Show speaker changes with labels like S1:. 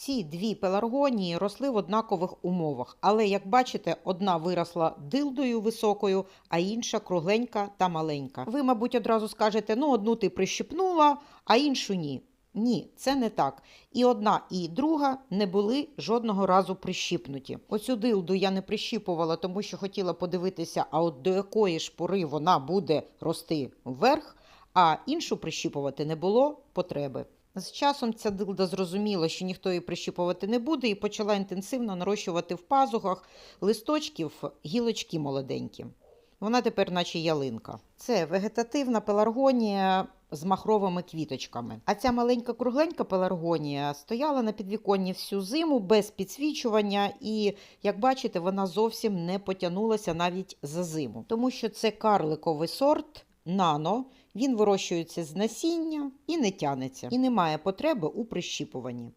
S1: Ці дві пеларгонії росли в однакових умовах, але, як бачите, одна виросла дилдою високою, а інша кругленька та маленька. Ви, мабуть, одразу скажете: ну, одну ти прищипнула, а іншу ні. Ні, це не так. І одна, і друга не були жодного разу прищіпнуті. Оцю дилду я не прищіпувала, тому що хотіла подивитися, а от до якої ж пори вона буде рости вверх, а іншу прищіпувати не було потреби. З часом ця дилда зрозуміла, що ніхто її прищіпувати не буде, і почала інтенсивно нарощувати в пазухах листочків гілочки молоденькі. Вона тепер, наче ялинка. Це вегетативна пеларгонія з махровими квіточками. А ця маленька кругленька пеларгонія стояла на підвіконні всю зиму без підсвічування, і, як бачите, вона зовсім не потягнулася навіть за зиму, тому що це карликовий сорт нано. Він вирощується з насіння і не тянеться, і немає потреби у прищіпуванні.